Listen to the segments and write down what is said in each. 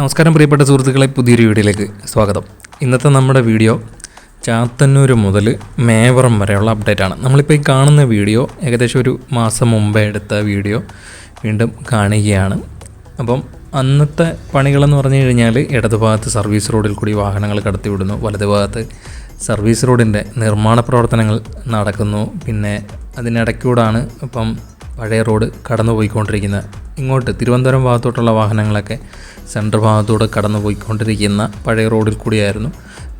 നമസ്കാരം പ്രിയപ്പെട്ട സുഹൃത്തുക്കളെ പുതിയൊരു വീഡിയോയിലേക്ക് സ്വാഗതം. ഇന്നത്തെ നമ്മുടെ വീഡിയോ ചാത്തന്നൂർ മുതൽ മേവറം വരെയുള്ള അപ്ഡേറ്റ് ആണ്. നമ്മളിപ്പോൾ ഈ കാണുന്ന വീഡിയോ ഏകദേശം ഒരു മാസം മുമ്പേ എടുത്ത വീഡിയോ വീണ്ടും കാണുകയാണ്. അപ്പം അന്നത്തെ പണികളെന്ന് പറഞ്ഞു കഴിഞ്ഞാൽ ഇടതുഭാഗത്ത് സർവീസ് റോഡിൽ കൂടി വാഹനങ്ങൾ കടത്തിവിടുന്നു. വലതുഭാഗത്ത് സർവീസ് റോഡിന്റെ നിർമ്മാണ പ്രവർത്തനങ്ങൾ നടക്കുന്നു. പിന്നെ അതിനിടയ്ക്കൂടാണ് ഇപ്പം പഴയ റോഡ് കടന്നു പോയിക്കൊണ്ടിരിക്കുന്ന ഇങ്ങോട്ട് തിരുവനന്തപുരം ഭാഗത്തോട്ടുള്ള വാഹനങ്ങളൊക്കെ സെൻട്രൽ ഭാഗത്തൂടെ കടന്നു പോയിക്കൊണ്ടിരിക്കുന്ന പഴയ റോഡിൽ കൂടിയായിരുന്നു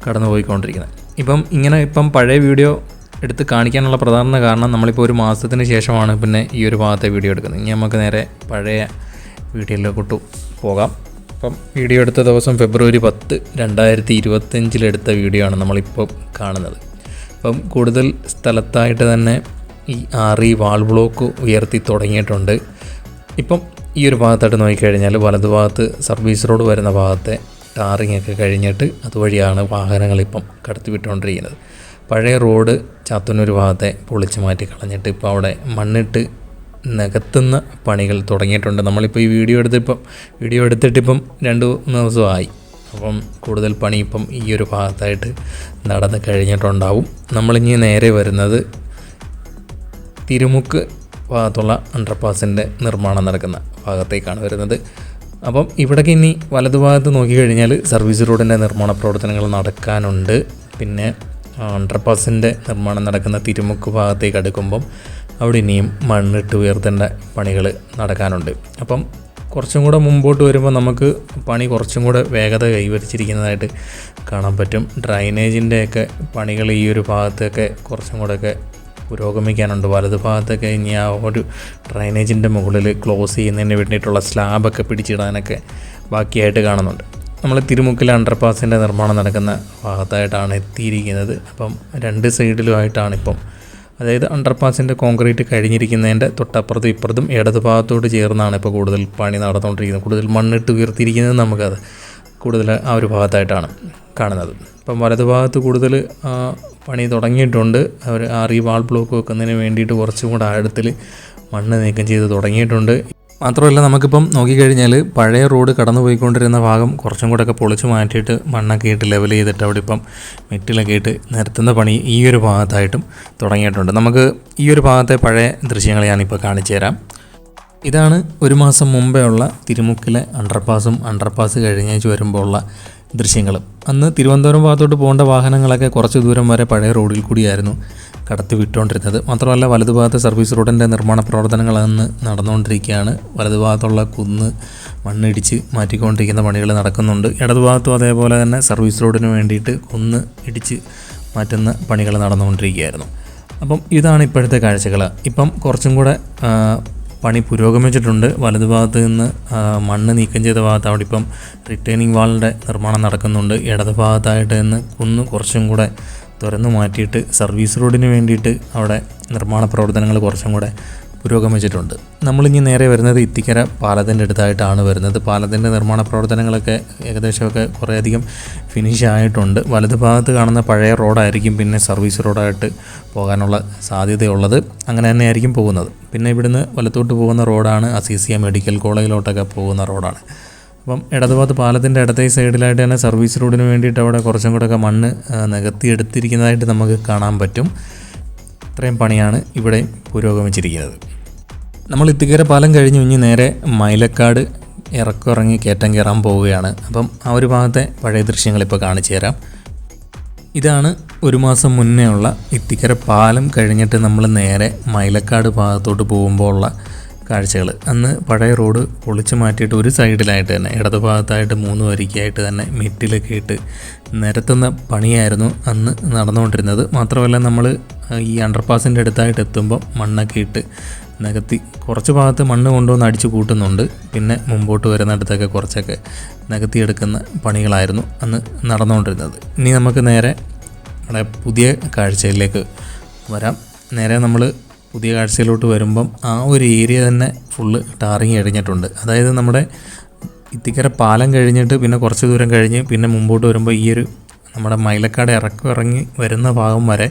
കടന്നു പോയിക്കൊണ്ടിരിക്കുന്നത് ഇപ്പം ഇങ്ങനെ ഇപ്പം പഴയ വീഡിയോ എടുത്ത് കാണിക്കാനുള്ള പ്രധാന കാരണം നമ്മളിപ്പോൾ ഒരു മാസത്തിന് ശേഷമാണ് പിന്നെ ഈ ഒരു ഭാഗത്തെ വീഡിയോ എടുക്കുന്നത്. ഇനി നമുക്ക് നേരെ പഴയ വീഡിയോയിലോട്ട് പോകാം. അപ്പം വീഡിയോ എടുത്ത ദിവസം ഫെബ്രുവരി പത്ത് രണ്ടായിരത്തി ഇരുപത്തഞ്ചിലെടുത്ത വീഡിയോ ആണ് നമ്മളിപ്പോൾ കാണുന്നത്. അപ്പം കൂടുതൽ സ്ഥലത്തായിട്ട് തന്നെ ഈ ആറി വാൾ ബ്ലോക്ക് ഉയർത്തി തുടങ്ങിയിട്ടുണ്ട്. ഇപ്പം ഈ ഒരു ഭാഗത്തായിട്ട് നോക്കിക്കഴിഞ്ഞാൽ വലതുഭാഗത്ത് സർവീസ് റോഡ് വരുന്ന ഭാഗത്തെ ടാറിങ് ഒക്കെ കഴിഞ്ഞിട്ട് അതുവഴിയാണ് വാഹനങ്ങൾ ഇപ്പം കടത്തിവിട്ടുകൊണ്ടിരിക്കുന്നത്. പഴയ റോഡ് ചാത്തന്നൂർ ഭാഗത്തെ പൊളിച്ചു മാറ്റി കളഞ്ഞിട്ട് ഇപ്പോൾ അവിടെ മണ്ണിട്ട് നികത്തുന്ന പണികൾ തുടങ്ങിയിട്ടുണ്ട്. നമ്മളിപ്പോൾ ഈ വീഡിയോ എടുത്തിപ്പം വീഡിയോ എടുത്തിട്ടിപ്പം രണ്ട് മൂന്ന് ദിവസമായി. അപ്പം കൂടുതൽ പണി ഇപ്പം ഈ ഒരു ഭാഗത്തായിട്ട് നടന്ന് കഴിഞ്ഞിട്ടുണ്ടാവും. നമ്മളിനി നേരെ വരുന്നത് തിരുമുക്ക് ഭാഗത്തുള്ള അണ്ടർപാസിന്റെ നിർമ്മാണം നടക്കുന്ന ഭാഗത്തേക്കാണ് വരുന്നത്. അപ്പം ഇവിടേക്ക് ഇനി വലതുഭാഗത്ത് നോക്കിക്കഴിഞ്ഞാൽ സർവീസ് റോഡിന്റെ നിർമ്മാണ പ്രവർത്തനങ്ങൾ നടക്കാനുണ്ട്. പിന്നെ അണ്ടർപാസിന്റെ നിർമ്മാണം നടക്കുന്ന തിരുമുക്ക് ഭാഗത്തേക്ക് അടുക്കുമ്പം അവിടെ ഇനിയും മണ്ണിട്ട് ഉയർത്തേണ്ട പണികൾ നടക്കാനുണ്ട്. അപ്പം കുറച്ചും കൂടെ മുമ്പോട്ട് വരുമ്പോൾ നമുക്ക് പണി കുറച്ചും കൂടെ വേഗത കൈവരിച്ചിരിക്കുന്നതായിട്ട് കാണാൻ പറ്റും. ഡ്രൈനേജിന്റെയൊക്കെ പണികൾ ഈ ഒരു ഭാഗത്തൊക്കെ കുറച്ചും കൂടെയൊക്കെ പുരോഗമിക്കാനുണ്ട്. വലത് ഭാഗത്തൊക്കെ ഇനി ആ ഒരു ഡ്രൈനേജിന്റെ മുകളിൽ ക്ലോസ് ചെയ്യുന്നതിന് വേണ്ടിയിട്ടുള്ള സ്ലാബൊക്കെ പിടിച്ചിടാനൊക്കെ ബാക്കിയായിട്ട് കാണുന്നുണ്ട്. നമ്മൾ തിരുമുക്കിൽ അണ്ടർപാസിന്റെ നിർമ്മാണം നടക്കുന്ന ഭാഗത്തായിട്ടാണ് എത്തിയിരിക്കുന്നത്. അപ്പം രണ്ട് സൈഡിലുമായിട്ടാണ് ഇപ്പം. അതായത് അണ്ടർപാസിന്റെ കോൺക്രീറ്റ് കഴിഞ്ഞിരിക്കുന്നതിന്റെ തൊട്ടപ്പുറത്തും ഇപ്പുറത്തും ഇടത് ഭാഗത്തോട് ചേർന്നാണ് ഇപ്പോൾ കൂടുതൽ പണി നടന്നുകൊണ്ടിരിക്കുന്നത്. കൂടുതൽ മണ്ണിട്ട് ഉയർത്തിയിരിക്കുന്നത് നമുക്കത്. കൂടുതൽ ആ ഒരു ഭാഗത്തായിട്ടാണ് കാണുന്നത്. ഇപ്പം വലതുഭാഗത്ത് കൂടുതൽ പണി തുടങ്ങിയിട്ടുണ്ട്. അവർ ആ റീ വാൾ ബ്ലോക്ക് വെക്കുന്നതിന് വേണ്ടിയിട്ട് കുറച്ചും കൂടെ ആഴത്തിൽ മണ്ണ് നീക്കം ചെയ്ത് തുടങ്ങിയിട്ടുണ്ട്. മാത്രമല്ല നമുക്കിപ്പം നോക്കിക്കഴിഞ്ഞാൽ പഴയ റോഡ് കടന്നു പോയിക്കൊണ്ടിരുന്ന ഭാഗം കുറച്ചും കൂടെയൊക്കെ പൊളിച്ച് മാറ്റിയിട്ട് മണ്ണൊക്കെ ഇട്ട് ലെവൽ ചെയ്തിട്ട് അവിടെ ഇപ്പം മെറ്റിലൊക്കെ ഇട്ട് നിരത്തുന്ന പണി ഈ ഒരു ഭാഗത്തായിട്ടും തുടങ്ങിയിട്ടുണ്ട്. നമുക്ക് ഈ ഒരു ഭാഗത്തെ പഴയ ദൃശ്യങ്ങൾ ഞാനിപ്പോൾ കാണിച്ചു തരാം. ഇതാണ് ഒരു മാസം മുമ്പേ ഉള്ള തിരുമുക്കിലെ അണ്ടർപാസും അണ്ടർപാസ് കഴിഞ്ഞേച്ച് വരുമ്പോൾ ഉള്ള ദൃശ്യങ്ങളും അന്ന് തിരുവനന്തപുരം ഭാഗത്തോട്ട് പോകേണ്ട വാഹനങ്ങളൊക്കെ കുറച്ച് ദൂരം വരെ പഴയ റോഡിൽ കൂടിയായിരുന്നു കടത്തി വിട്ടുകൊണ്ടിരുന്നത് മാത്രമല്ല വലതുഭാഗത്തെ സർവീസ് റോഡിന്റെ നിർമ്മാണ പ്രവർത്തനങ്ങൾ അന്ന് നടന്നുകൊണ്ടിരിക്കുകയാണ്. വലതുഭാഗത്തുള്ള കുന്ന് മണ്ണിടിച്ച് മാറ്റിക്കൊണ്ടിരിക്കുന്ന പണികൾ നടക്കുന്നുണ്ട്. ഇടതുഭാഗത്തും അതേപോലെ തന്നെ സർവീസ് റോഡിന് വേണ്ടിയിട്ട് കുന്ന് ഇടിച്ച് മാറ്റുന്ന പണികൾ നടന്നുകൊണ്ടിരിക്കുകയായിരുന്നു. അപ്പം ഇതാണ് ഇപ്പോഴത്തെ കാഴ്ചകൾ. ഇപ്പം കുറച്ചും കൂടെ പണി പുരോഗമിച്ചിട്ടുണ്ട്. വലതുഭാഗത്ത് നിന്ന് മണ്ണ് നീക്കം ചെയ്ത ഭാഗത്ത് അവിടെ ഇപ്പം റിട്ടേണിംഗ് വാളിന്റെ നിർമ്മാണം നടക്കുന്നുണ്ട്. ഇടത് ഭാഗത്തായിട്ട് നിന്ന് കുന്ന് കുറച്ചും കൂടെ തുറന്നു മാറ്റിയിട്ട് സർവീസ് റോഡിന് വേണ്ടിയിട്ട് അവിടെ നിർമ്മാണ പ്രവർത്തനങ്ങൾ കുറച്ചും കൂടെ പുരോഗമിച്ചിട്ടുണ്ട്. നമ്മളിനി നേരെ വരുന്നത് ഇത്തിക്കര പാലത്തിന്റെ അടുത്തായിട്ടാണ് വരുന്നത്. പാലത്തിന്റെ നിർമ്മാണ പ്രവർത്തനങ്ങളൊക്കെ ഏകദേശമൊക്കെ കുറേയധികം ഫിനിഷ് ആയിട്ടുണ്ട്. വലതുഭാഗത്ത് കാണുന്ന പഴയ റോഡായിരിക്കും പിന്നെ സർവീസ് റോഡായിട്ട് പോകാനുള്ള സാധ്യതയുള്ളത്. അങ്ങനെ തന്നെ ആയിരിക്കും പോകുന്നത്. പിന്നെ ഇവിടുന്ന് വലത്തോട്ട് പോകുന്ന റോഡാണ് അസീസിയ മെഡിക്കൽ കോളേജിലോട്ടൊക്കെ പോകുന്ന റോഡാണ്. അപ്പം ഇടതുഭാഗത്ത് പാലത്തിന്റെ ഇടത്തെ സൈഡിലായിട്ട് തന്നെ സർവീസ് റോഡിന് വേണ്ടിയിട്ട് അവിടെ കുറച്ചും കൂടെയൊക്കെ മണ്ണ് നികത്തിയെടുത്തിരിക്കുന്നതായിട്ട് നമുക്ക് കാണാൻ പറ്റും. ഇത്രയും പണിയാണ് ഇവിടെ പുരോഗമിച്ചിരിക്കുന്നത്. നമ്മൾ ഇത്തിക്കര പാലം കഴിഞ്ഞ് ഇനി നേരെ മൈലക്കാട് ഇറക്കിറങ്ങി കയറ്റം കയറാൻ പോവുകയാണ്. അപ്പം ആ ഒരു ഭാഗത്തെ പഴയ ദൃശ്യങ്ങൾ ഇപ്പോൾ കാണിച്ചു തരാം. ഇതാണ് ഒരു മാസം മുന്നേ ഉള്ള ഇത്തിക്കര പാലം കഴിഞ്ഞിട്ട് നമ്മൾ നേരെ മൈലക്കാട് ഭാഗത്തോട്ട് പോകുമ്പോൾ ഉള്ള കാഴ്ചകൾ. അന്ന് പഴയ റോഡ് പൊളിച്ചു മാറ്റിയിട്ട് ഒരു സൈഡിലായിട്ട് തന്നെ ഇടതു ഭാഗത്തായിട്ട് മൂന്ന് വരിക്കായിട്ട് തന്നെ മെറ്റിലൊക്കെ ഇട്ട് നിരത്തുന്ന പണിയായിരുന്നു അന്ന് നടന്നുകൊണ്ടിരുന്നത്. മാത്രമല്ല നമ്മൾ ഈ അണ്ടർപാസിന്റെ അടുത്തായിട്ട് എത്തുമ്പോൾ മണ്ണൊക്കെ ഇട്ട് നികത്തി കുറച്ച് ഭാഗത്ത് മണ്ണ് കൊണ്ടുവന്ന് അടിച്ചു കൂട്ടുന്നുണ്ട്. പിന്നെ മുമ്പോട്ട് വരുന്നിടത്തൊക്കെ കുറച്ചൊക്കെ നികത്തിയെടുക്കുന്ന പണികളായിരുന്നു അന്ന് നടന്നുകൊണ്ടിരുന്നത്. ഇനി നമുക്ക് നേരെ നമ്മുടെ പുതിയ കാഴ്ചയിലേക്ക് വരാം. നേരെ നമ്മൾ പുതിയ കാഴ്ചയിലോട്ട് വരുമ്പം ആ ഒരു ഏരിയ തന്നെ ഫുള്ള് ടാറിങ് കഴിഞ്ഞിട്ടുണ്ട്. അതായത് നമ്മുടെ ഇത്തിക്കര പാലം കഴിഞ്ഞിട്ട് പിന്നെ കുറച്ച് ദൂരം കഴിഞ്ഞ് പിന്നെ മുമ്പോട്ട് വരുമ്പോൾ ഈ ഒരു നമ്മുടെ മൈലക്കാട് ഇറക്കം ഇറങ്ങി വരുന്ന ഭാഗം വരെ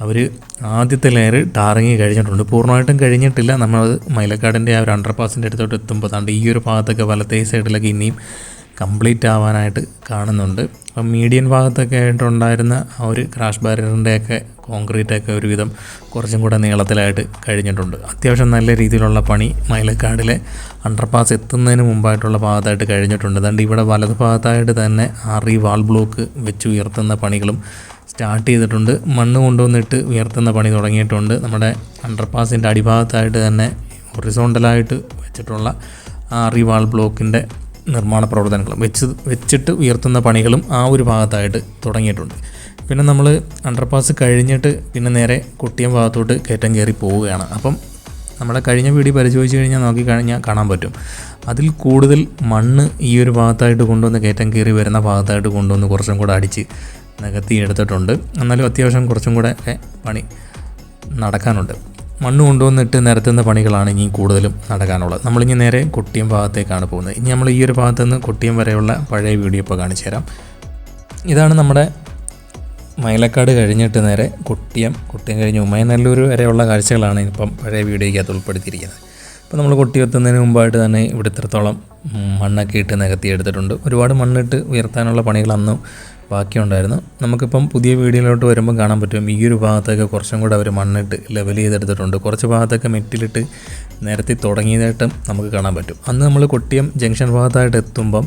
അവർ ആദ്യത്തെ ലെയർ ടാറിങ് കഴിഞ്ഞിട്ടുണ്ട്. പൂർണമായിട്ടും കഴിഞ്ഞിട്ടില്ല. നമ്മൾ മൈലക്കാടിന്റെ ആ ഒരു അണ്ടർപാസിന്റെ അടുത്തോട്ട് എത്തുമ്പോൾ താണ്ട് ഈ ഒരു ഭാഗത്തൊക്കെ വലത്തേ സൈഡിലൊക്കെ ഇനിയും കംപ്ലീറ്റ് ആവാനായിട്ട് കാണുന്നുണ്ട്. അപ്പം മീഡിയൻ ഭാഗത്തൊക്കെ ആയിട്ടുണ്ടായിരുന്ന ആ ഒരു ക്രാഷ് ബാരിയറിന്റെയൊക്കെ കോൺക്രീറ്റൊക്കെ ഒരുവിധം കുറച്ചും കൂടെ നീളത്തിലായിട്ട് കഴിഞ്ഞിട്ടുണ്ട്. അത്യാവശ്യം നല്ല രീതിയിലുള്ള പണി മൈലക്കാടിലെ അണ്ടർപാസ് എത്തുന്നതിന് മുമ്പായിട്ടുള്ള ഭാഗത്തായിട്ട് കഴിഞ്ഞിട്ടുണ്ട്. അതുകൊണ്ട് ഇവിടെ വലത് ഭാഗത്തായിട്ട് തന്നെ ആറി വാൾ ബ്ലോക്ക് വെച്ച് ഉയർത്തുന്ന പണികളും സ്റ്റാർട്ട് ചെയ്തിട്ടുണ്ട്. മണ്ണ് കൊണ്ടുവന്നിട്ട് ഉയർത്തുന്ന പണി തുടങ്ങിയിട്ടുണ്ട്. നമ്മുടെ അണ്ടർപാസിന്റെ അടിഭാഗത്തായിട്ട് തന്നെ ഹൊറിസോണ്ടലായിട്ട് വെച്ചിട്ടുള്ള ആറി വാൾ ബ്ലോക്കിന്റെ നിർമ്മാണ പ്രവർത്തനങ്ങളും വെച്ച് വെച്ചിട്ട് ഉയർത്തുന്ന പണികളും ആ ഒരു ഭാഗത്തായിട്ട് തുടങ്ങിയിട്ടുണ്ട്. പിന്നെ നമ്മൾ അണ്ടർപാസ് കഴിഞ്ഞിട്ട് പിന്നെ നേരെ കുട്ടിയം ഭാഗത്തോട്ട് കയറ്റം കയറി പോവുകയാണ്. അപ്പം നമ്മളെ കഴിഞ്ഞ വീഡിയോ പരിശോധിച്ച് കഴിഞ്ഞാൽ നോക്കി കഴിഞ്ഞാൽ കാണാൻ പറ്റും. അതിൽ കൂടുതൽ മണ്ണ് ഈ ഒരു ഭാഗത്തായിട്ട് കൊണ്ടുവന്ന് കയറ്റം കയറി വരുന്ന ഭാഗത്തായിട്ട് കൊണ്ടുവന്ന് കുറച്ചും കൂടെ അടിച്ച് നികത്തി എടുത്തിട്ടുണ്ട്. എന്നാലും അത്യാവശ്യം കുറച്ചും കൂടെ പണി നടക്കാനുണ്ട്. മണ്ണ് കൊണ്ടുവന്നിട്ട് നിരത്തുന്ന പണികളാണ് ഇനി കൂടുതലും നടക്കാനുള്ളത്. നമ്മളിനി നേരെ കൊട്ടിയം ഭാഗത്തേക്കാണ് പോകുന്നത്. ഇനി നമ്മൾ ഈ ഒരു ഭാഗത്തു നിന്ന് കൊട്ടിയം വരെയുള്ള പഴയ വീഡിയോ ഇപ്പോൾ കാണിച്ചു തരാം. ഇതാണ് നമ്മുടെ മൈലക്കാട് കഴിഞ്ഞിട്ട് നേരെ കൊട്ടിയം. കൊട്ടിയം കഴിഞ്ഞ് ഉമ്മയനല്ലൂർ വരെയുള്ള കാഴ്ചകളാണ് ഇപ്പം പഴയ വീഡിയോയ്ക്കകത്ത് ഉൾപ്പെടുത്തിയിരിക്കുന്നത്. അപ്പോൾ നമ്മൾ കൊട്ടി എത്തുന്നതിന് മുമ്പായിട്ട് തന്നെ ഇവിടെ ഇത്രത്തോളം മണ്ണൊക്കെ ഇട്ട് നികത്തി എടുത്തിട്ടുണ്ട്. ഒരുപാട് മണ്ണിട്ട് ഉയർത്താനുള്ള പണികളന്നും ബാക്കിയുണ്ടായിരുന്നു. നമുക്കിപ്പം പുതിയ വീഡിയോയിലോട്ട് വരുമ്പോൾ കാണാൻ പറ്റും. ഈ ഒരു ഭാഗത്തൊക്കെ കുറച്ചും കൂടെ അവർ മണ്ണിട്ട് ലെവൽ ചെയ്തെടുത്തിട്ടുണ്ട്. കുറച്ച് ഭാഗത്തൊക്കെ മെറ്റിലിട്ട് നിരത്തി തുടങ്ങിയതായിട്ടും നമുക്ക് കാണാൻ പറ്റും. അന്ന് നമ്മൾ കൊട്ടിയം ജംഗ്ഷൻ ഭാഗത്തായിട്ട് എത്തുമ്പം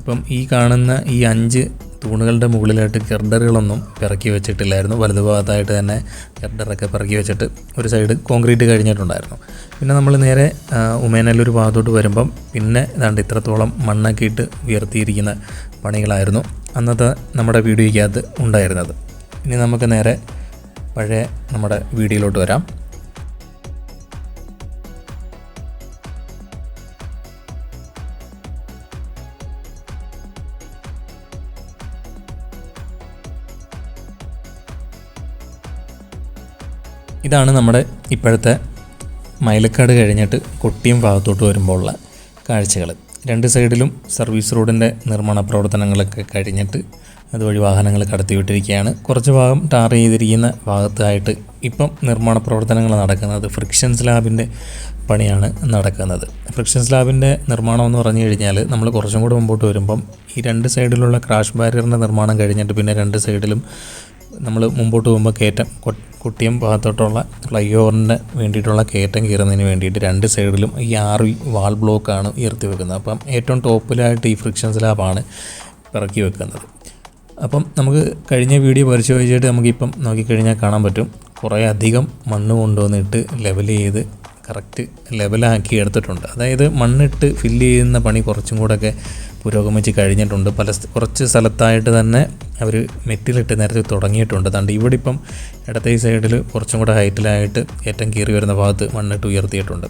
ഇപ്പം ഈ കാണുന്ന ഈ അഞ്ച് തൂണുകളുടെ മുകളിലായിട്ട് ഗർഡറുകളൊന്നും പിറക്കി വെച്ചിട്ടില്ലായിരുന്നു. വലതു ഭാഗത്തായിട്ട് തന്നെ ഗർഡറൊക്കെ പിറക്കി വെച്ചിട്ട് ഒരു സൈഡ് കോൺക്രീറ്റ് കഴിഞ്ഞിട്ടുണ്ടായിരുന്നു. പിന്നെ നമ്മൾ നേരെ ഉമേനല്ലൂർ ഭാഗത്തോട്ട് വരുമ്പം പിന്നെ ഏതാണ്ട് ഇത്രത്തോളം മണ്ണൊക്കെ ഇട്ട് ഉയർത്തിയിരിക്കുന്ന പണികളായിരുന്നു അന്നത്തെ നമ്മുടെ വീഡിയോയ്ക്കകത്ത് ഉണ്ടായിരുന്നത്. ഇനി നമുക്ക് നേരെ പഴയ നമ്മുടെ വീഡിയോയിലോട്ട് വരാം. ഇതാണ് നമ്മുടെ ഇപ്പോഴത്തെ മൈലക്കാട് കഴിഞ്ഞിട്ട് കൊട്ടിയം ഭാഗത്തോട്ട് വരുമ്പോൾ ഉള്ള കാഴ്ചകൾ രണ്ട് സൈഡിലും സർവീസ് റോഡിന്റെ നിർമ്മാണ പ്രവർത്തനങ്ങളൊക്കെ കഴിഞ്ഞിട്ട് അതുവഴി വാഹനങ്ങൾ കടത്തിവിട്ടിരിക്കുകയാണ്. കുറച്ച് ഭാഗം ടാർ ചെയ്തിരിക്കുന്ന ഭാഗത്തായിട്ട് ഇപ്പം നിർമ്മാണ പ്രവർത്തനങ്ങൾ നടക്കുന്നത് ഫ്രിക്ഷൻ സ്ലാബിന്റെ പണിയാണ് നടക്കുന്നത്. ഫ്രിക്ഷൻ സ്ലാബിന്റെ നിർമ്മാണം എന്ന് പറഞ്ഞു കഴിഞ്ഞാൽ നമ്മൾ കുറച്ചും കൂടെ മുമ്പോട്ട് വരുമ്പം ഈ രണ്ട് സൈഡിലുള്ള ക്രാഷ് ബാരിയറിന്റെ നിർമ്മാണം കഴിഞ്ഞിട്ട് പിന്നെ രണ്ട് സൈഡിലും നമ്മൾ മുമ്പോട്ട് പോകുമ്പോൾ കയറ്റം കുട്ടിയം ഭാഗത്തോട്ടുള്ള ഫ്ലൈ ഓവറിന് വേണ്ടിയിട്ടുള്ള കയറ്റം കയറുന്നതിന് വേണ്ടിയിട്ട് രണ്ട് സൈഡിലും ഈ ആറ് വാൾ ബ്ലോക്കാണ് ഉയർത്തി വെക്കുന്നത്. അപ്പം ഏറ്റവും ടോപ്പിലായിട്ട് ഈ ഫ്രിക്ഷൻ സ്ലാബാണ് ഇറക്കി വെക്കുന്നത്. അപ്പം നമുക്ക് കഴിഞ്ഞ വീഡിയോ പരിശോധിച്ചിട്ട് നമുക്കിപ്പം നോക്കിക്കഴിഞ്ഞാൽ കാണാൻ പറ്റും. കുറേ അധികം മണ്ണ് കൊണ്ടുവന്നിട്ട് ലെവൽ ചെയ്ത് കറക്റ്റ് ലെവലാക്കി എടുത്തിട്ടുണ്ട്. അതായത് മണ്ണിട്ട് ഫില്ല് ചെയ്യുന്ന പണി കുറച്ചും കൂടെയൊക്കെ പുരോഗമിച്ച് കഴിഞ്ഞിട്ടുണ്ട്. പല കുറച്ച് സ്ഥലത്തായിട്ട് തന്നെ അവർ നെറ്റിലിട്ട് നേരത്തെ തുടങ്ങിയിട്ടുണ്ട്. അതുകൊണ്ട് ഇവിടെ ഇപ്പം ഇടത്തെ ഈ സൈഡിൽ കുറച്ചും കൂടെ ഹൈറ്റിലായിട്ട് ഏറ്റവും കയറി വരുന്ന ഭാഗത്ത് മണ്ണിട്ട് ഉയർത്തിയിട്ടുണ്ട്.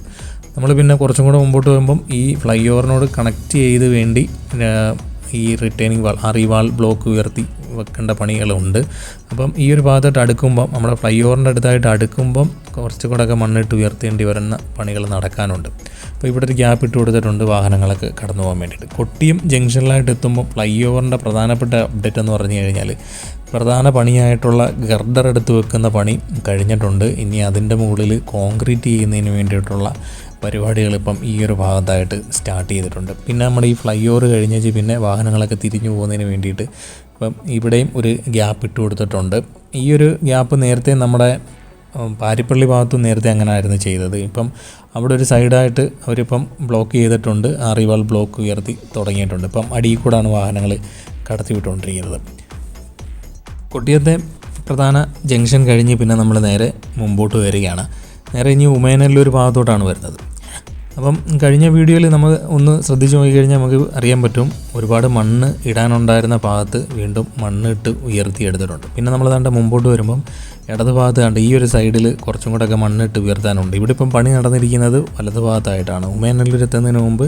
നമ്മൾ പിന്നെ കുറച്ചും കൂടെ മുമ്പോട്ട് പോകുമ്പം ഈ ഫ്ലൈ ഓവറിനോട് കണക്ട് ചെയ്ത് വേണ്ടി ഈ റിട്ടേണിംഗ് വാൾ ആ റീവാൾ ബ്ലോക്ക് ഉയർത്തി വെക്കേണ്ട പണികളുണ്ട്. അപ്പം ഈ ഒരു ഭാഗത്തോട്ട് അടുക്കുമ്പം നമ്മുടെ ഫ്ലൈ ഓവറിന്റെ അടുത്തായിട്ട് അടുക്കുമ്പം കുറച്ച് കൂടെ ഒക്കെ മണ്ണിട്ട് ഉയർത്തേണ്ടി വരുന്ന പണികൾ നടക്കാനുണ്ട്. അപ്പോൾ ഇവിടെ ഒരു ഗ്യാപ്പ് ഇട്ട് കൊടുത്തിട്ടുണ്ട് വാഹനങ്ങളൊക്കെ കടന്നു പോകാൻ വേണ്ടിയിട്ട്. കൊട്ടിയം ജംഗ്ഷനിലായിട്ട് എത്തുമ്പോൾ ഫ്ലൈ ഓവറിന്റെ പ്രധാനപ്പെട്ട അപ്ഡേറ്റ് എന്ന് പറഞ്ഞു കഴിഞ്ഞാൽ പ്രധാന പണിയായിട്ടുള്ള ഗർഡർ എടുത്ത് വെക്കുന്ന പണി കഴിഞ്ഞിട്ടുണ്ട്. ഇനി അതിന്റെ മുകളിൽ കോൺക്രീറ്റ് ചെയ്യുന്നതിന് വേണ്ടിയിട്ടുള്ള പരിപാടികൾ ഇപ്പം ഈ ഒരു ഭാഗത്തായിട്ട് സ്റ്റാർട്ട് ചെയ്തിട്ടുണ്ട്. പിന്നെ നമ്മുടെ ഈ ഫ്ലൈ ഓവർ കഴിഞ്ഞേച്ച് പിന്നെ വാഹനങ്ങളൊക്കെ തിരിഞ്ഞു പോകുന്നതിന് വേണ്ടിയിട്ട് ഇപ്പം ഇവിടെയും ഒരു ഗ്യാപ്പ് ഇട്ട് കൊടുത്തിട്ടുണ്ട്. ഈ ഒരു ഗ്യാപ്പ് നേരത്തെ നമ്മുടെ പാരിപ്പള്ളി ഭാഗത്തും നേരത്തെ അങ്ങനെ ആയിരുന്നു ചെയ്തത്. ഇപ്പം അവിടെ ഒരു സൈഡായിട്ട് അവരിപ്പം ബ്ലോക്ക് ചെയ്തിട്ടുണ്ട്. ആറിവാൾ ബ്ലോക്ക് ഉയർത്തി തുടങ്ങിയിട്ടുണ്ട്. ഇപ്പം അടിയിൽ കൂടാണ് വാഹനങ്ങൾ കടത്തി വിട്ടുകൊണ്ടിരിക്കുന്നത്. കൊട്ടിയത്തെ പ്രധാന ജംഗ്ഷൻ കഴിഞ്ഞ് പിന്നെ നമ്മൾ നേരെ മുമ്പോട്ട് വരികയാണ്. നേരെ ഇനി ഒരു ഭാഗത്തോട്ടാണ് വരുന്നത്. അപ്പം കഴിഞ്ഞ വീഡിയോയിൽ നമ്മൾ ഒന്ന് ശ്രദ്ധിച്ച് നോക്കിക്കഴിഞ്ഞാൽ നമുക്ക് അറിയാൻ പറ്റും ഒരുപാട് മണ്ണ് ഇടാനുണ്ടായിരുന്ന ഭാഗത്ത് വീണ്ടും മണ്ണ് ഇട്ട് ഉയർത്തിയെടുത്തിട്ടുണ്ട് പിന്നെ നമ്മൾ കണ്ട മുമ്പോട്ട് വരുമ്പം ഇടത് ഭാഗത്ത് കണ്ട് ഈ ഒരു സൈഡിൽ കുറച്ചും കൂടെയൊക്കെ മണ്ണിട്ട് ഉയർത്താനുണ്ട്. ഇവിടെ ഇപ്പം പണി നടന്നിരിക്കുന്നത് വലത് ഭാഗത്തായിട്ടാണ്. ഉമയനല്ലൂർ എത്തുന്നതിന് മുമ്പ്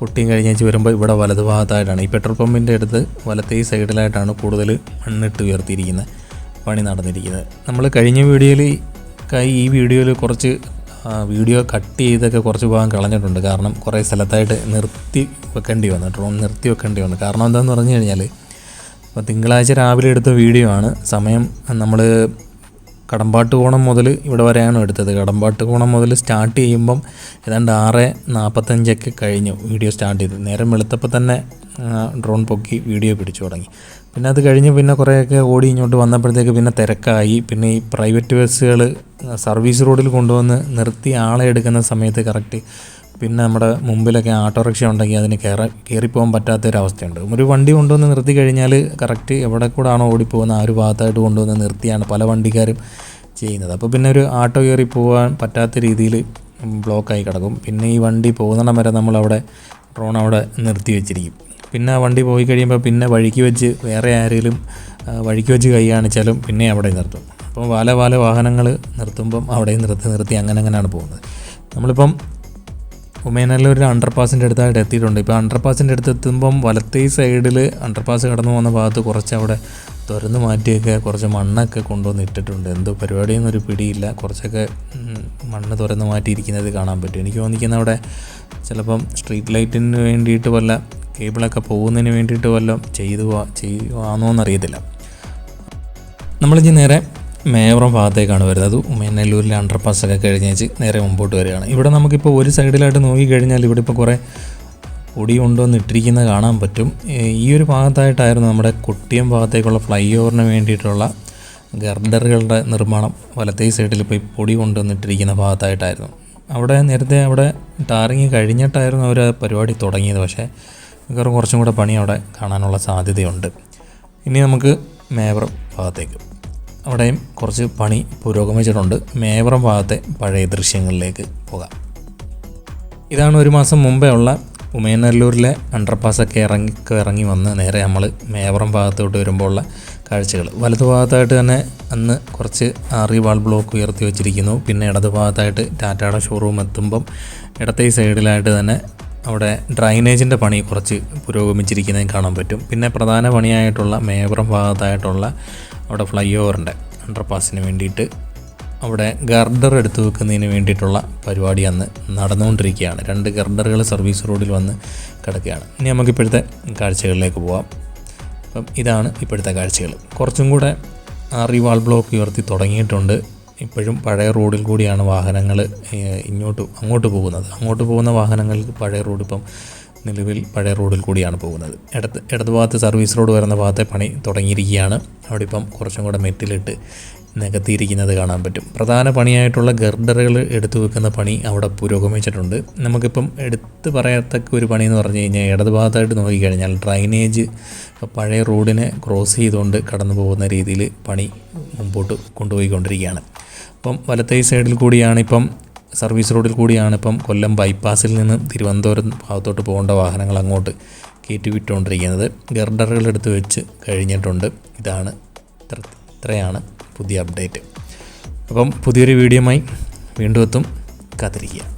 കുട്ടിയും കഴിഞ്ഞേച്ച് വരുമ്പോൾ ഇവിടെ വലത് ഭാഗത്തായിട്ടാണ്. ഈ പെട്രോൾ പമ്പിന്റെ അടുത്ത് വലത്തെ ഈ സൈഡിലായിട്ടാണ് കൂടുതൽ മണ്ണിട്ട് ഉയർത്തിയിരിക്കുന്നത് പണി നടന്നിരിക്കുന്നത്. നമ്മൾ കഴിഞ്ഞ വീഡിയോയിൽ കൈ ഈ വീഡിയോയിൽ കുറച്ച് വീഡിയോ കട്ട് ചെയ്തൊക്കെ കുറച്ച് ഭാഗം കളഞ്ഞിട്ടുണ്ട്. കാരണം കുറേ സ്ഥലത്തായിട്ട് നിർത്തി വെക്കേണ്ടി വന്നു ഡ്രോൺ നിർത്തി വെക്കേണ്ടി വന്നു. കാരണം എന്താണെന്ന് പറഞ്ഞു കഴിഞ്ഞാൽ അപ്പോൾ തിങ്കളാഴ്ച രാവിലെ എടുത്ത വീഡിയോ ആണ്. സമയം നമ്മൾ കടമ്പാട്ട് കോണം മുതൽ ഇവിടെ വരെയാണ് എടുത്തത്. കടമ്പാട്ട് കോണം മുതൽ സ്റ്റാർട്ട് ചെയ്യുമ്പം ഏതാണ്ട് ആറ് നാൽപ്പത്തഞ്ചൊക്കെ കഴിഞ്ഞു വീഡിയോ സ്റ്റാർട്ട് ചെയ്തു നേരം വെളുത്തപ്പോൾ തന്നെ ഡ്രോൺ പൊക്കി വീഡിയോ പിടിച്ചു തുടങ്ങി. പിന്നെ അത് കഴിഞ്ഞ് പിന്നെ കുറേയൊക്കെ ഓടി ഇങ്ങോട്ട് വന്നപ്പോഴത്തേക്ക് പിന്നെ തിരക്കായി. പിന്നെ ഈ പ്രൈവറ്റ് ബസ്സുകൾ സർവീസ് റോഡിൽ കൊണ്ടുവന്ന് നിർത്തി ആളെ എടുക്കുന്ന സമയത്ത് കറക്റ്റ് പിന്നെ നമ്മുടെ മുമ്പിലൊക്കെ ഓട്ടോറിക്ഷ ഉണ്ടെങ്കിൽ അതിന് കയറി കയറിപ്പോകാൻ പറ്റാത്തൊരവസ്ഥയുണ്ട്. ഒരു വണ്ടി കൊണ്ടുവന്ന് നിർത്തി കഴിഞ്ഞാൽ കറക്റ്റ് എവിടെ കൂടാണോ ഓടിപ്പോകുന്ന ആ ഒരു ഭാഗത്തായിട്ട് കൊണ്ടുവന്ന് നിർത്തിയാണ് പല വണ്ടിക്കാരും ചെയ്യുന്നത്. അപ്പോൾ പിന്നെ ഒരു ആട്ടോ കയറി പോകാൻ പറ്റാത്ത രീതിയിൽ ബ്ലോക്കായി കിടക്കും. പിന്നെ ഈ വണ്ടി പോകുന്നിടം വരെ നമ്മളവിടെ ഡ്രോൺ അവിടെ നിർത്തി വെച്ചിരിക്കും. പിന്നെ വണ്ടി പോയി കഴിയുമ്പോൾ പിന്നെ വഴിക്ക് വെച്ച് വേറെ ആരെങ്കിലും വഴിക്ക് വെച്ച് കൈ കാണിച്ചാലും പിന്നെ അവിടെ നിർത്തും. അപ്പോൾ വാല വാല വാഹനങ്ങൾ നിർത്തുമ്പം അവിടെ നിർത്തി നിർത്തി അങ്ങനെ അങ്ങനെയാണ് പോകുന്നത്. നമ്മളിപ്പം ഉമേനല്ല ഒരു അണ്ടർ അണ്ടർപാസിന്റെ അടുത്തായിട്ട് എത്തിയിട്ടുണ്ട്. ഇപ്പോൾ അണ്ടർപാസിന്റെ അടുത്ത് എത്തുമ്പം വലത്തേ സൈഡിൽ അണ്ടർപാസ് കടന്നു പോകുന്ന ഭാഗത്ത് കുറച്ച് അവിടെ തുറന്ന് മാറ്റിയൊക്കെ കുറച്ച് മണ്ണൊക്കെ കൊണ്ടുവന്ന് ഇട്ടിട്ടുണ്ട്. എന്തോ പരിപാടിയൊന്നും ഒരു പിടിയില്ല. കുറച്ചൊക്കെ മണ്ണ് തുറന്ന് മാറ്റിയിരിക്കുന്നത് കാണാൻ പറ്റും. എനിക്ക് തോന്നിക്കുന്ന അവിടെ ചിലപ്പം സ്ട്രീറ്റ് ലൈറ്റിന് വേണ്ടിയിട്ട് വല്ല കേബിളൊക്കെ പോകുന്നതിന് വേണ്ടിയിട്ട് വല്ലതും ചെയ്തു ചെയ്യുവാണോ എന്നറിയത്തില്ല നമ്മളിനി നേരെ മേവറം ഭാഗത്തേക്കാണ് വരുന്നത്. അത് മേനല്ലൂരിലെ അണ്ടർപാസ് ഒക്കെ വെച്ച് നേരെ മുമ്പോട്ട് വരികയാണ്. ഇവിടെ നമുക്കിപ്പോൾ ഒരു സൈഡിലായിട്ട് നോക്കിക്കഴിഞ്ഞാൽ ഇവിടെ ഇപ്പോൾ കുറേ പൊടി കൊണ്ടുവന്ന് ഇട്ടിരിക്കുന്നത് കാണാൻ പറ്റും. ഈ ഒരു ഭാഗത്തായിട്ടായിരുന്നു നമ്മുടെ കുട്ടിയം ഭാഗത്തേക്കുള്ള ഫ്ലൈ ഓവറിന് വേണ്ടിയിട്ടുള്ള ഗർഡറുകളുടെ നിർമ്മാണം. വലത്തേ സൈഡിൽ ഇപ്പോൾ ഈ പൊടി കൊണ്ടുവന്നിട്ടിരിക്കുന്ന ഭാഗത്തായിട്ടായിരുന്നു. അവിടെ നേരത്തെ അവിടെ ടാറിങ് കഴിഞ്ഞിട്ടായിരുന്നു അവർ പരിപാടി തുടങ്ങിയത്. പക്ഷേ മിക്കവാറും കുറച്ചും കൂടെ പണി അവിടെ കാണാനുള്ള സാധ്യതയുണ്ട്. ഇനി നമുക്ക് മേവറം ഭാഗത്തേക്ക്. അവിടെയും കുറച്ച് പണി പുരോഗമിച്ചിട്ടുണ്ട് മേവറം ഭാഗത്തെ പഴയ ദൃശ്യങ്ങളിലേക്ക് പോകാം. ഇതാണ് ഒരു മാസം മുമ്പേ ഉള്ള ഉമയനല്ലൂരിലെ അണ്ടർപാസൊക്കെ ഇറങ്ങി ഇറങ്ങി വന്ന് നേരെ നമ്മൾ മേവറം ഭാഗത്തോട്ട് വരുമ്പോൾ ഉള്ള കാഴ്ചകൾ. വലതു ഭാഗത്തായിട്ട് തന്നെ അന്ന് കുറച്ച് ആറി വാൾ ബ്ലോക്ക് ഉയർത്തി വെച്ചിരിക്കുന്നു. പിന്നെ ഇടതു ഭാഗത്തായിട്ട് ടാറ്റയുടെ ഷോറൂം എത്തുമ്പം ഇടത്തെ സൈഡിലായിട്ട് തന്നെ അവിടെ ഡ്രൈനേജിന്റെ പണി കുറച്ച് പുരോഗമിച്ചിരിക്കുന്നതും കാണാൻ പറ്റും. പിന്നെ പ്രധാന പണിയായിട്ടുള്ള മേവറം ഭാഗത്തായിട്ടുള്ള അവിടെ ഫ്ലൈ ഓവറിന്റെ അണ്ടർപാസിന് വേണ്ടിയിട്ട് അവിടെ ഗർഡർ എടുത്തു വെക്കുന്നതിന് വേണ്ടിയിട്ടുള്ള പരിപാടി അന്ന് നടന്നുകൊണ്ടിരിക്കുകയാണ്. രണ്ട് ഗർഡറുകൾ സർവീസ് റോഡിൽ വന്ന് കിടക്കുകയാണ്. ഇനി നമുക്ക് ഇപ്പോഴത്തെ കാഴ്ചകളിലേക്ക് പോവാം. അപ്പം ഇതാണ് ഇപ്പോഴത്തെ കാഴ്ചകൾ. കുറച്ചും കൂടെ ആ ബ്ലോക്ക് ഉയർത്തി തുടങ്ങിയിട്ടുണ്ട്. ഇപ്പോഴും പഴയ റോഡിൽ കൂടിയാണ് വാഹനങ്ങൾ ഇങ്ങോട്ട് അങ്ങോട്ട് പോകുന്നത്. അങ്ങോട്ട് പോകുന്ന വാഹനങ്ങൾക്ക് പഴയ റോഡ് ഇപ്പം നിലവിൽ പഴയ റോഡിൽ കൂടിയാണ് പോകുന്നത്. ഇടത്ത് ഇടത് ഭാഗത്ത് സർവീസ് റോഡ് വരുന്ന ഭാഗത്തെ പണി തുടങ്ങിയിരിക്കുകയാണ്. അവിടെ ഇപ്പം കുറച്ചും കൂടെ മെറ്റിലിട്ട് നികത്തിയിരിക്കുന്നത് കാണാൻ പറ്റും. പ്രധാന പണിയായിട്ടുള്ള ഗർഡറുകൾ എടുത്തു വെക്കുന്ന പണി അവിടെ പുരോഗമിച്ചിട്ടുണ്ട്. നമുക്കിപ്പം എടുത്ത് പറയത്തക്ക ഒരു പണി എന്ന് പറഞ്ഞു കഴിഞ്ഞാൽ ഇടത് ഭാഗത്തായിട്ട് നോക്കിക്കഴിഞ്ഞാൽ ഡ്രൈനേജ് പഴയ റോഡിനെ ക്രോസ് ചെയ്തുകൊണ്ട് കടന്നു പോകുന്ന രീതിയിൽ പണി മുമ്പോട്ട് കൊണ്ടുപോയിക്കൊണ്ടിരിക്കുകയാണ്. അപ്പം വലത്തേ സൈഡിൽ കൂടിയാണ് ഇപ്പം സർവീസ് റോഡിൽ കൂടിയാണ് ഇപ്പം കൊല്ലം ബൈപ്പാസിൽ നിന്ന് തിരുവനന്തപുരം ഭാഗത്തോട്ട് പോകേണ്ട വാഹനങ്ങൾ അങ്ങോട്ട് കയറ്റി വിട്ടുകൊണ്ടിരിക്കുന്നത്. ഗർഡറുകൾ എടുത്ത് വെച്ച് കഴിഞ്ഞിട്ടുണ്ട്. ഇതാണ് ഇത്ര ഇത്രയാണ് പുതിയ അപ്ഡേറ്റ്. അപ്പം പുതിയൊരു വീഡിയോയുമായി വീണ്ടും എത്തും. കാത്തിരിക്കുക.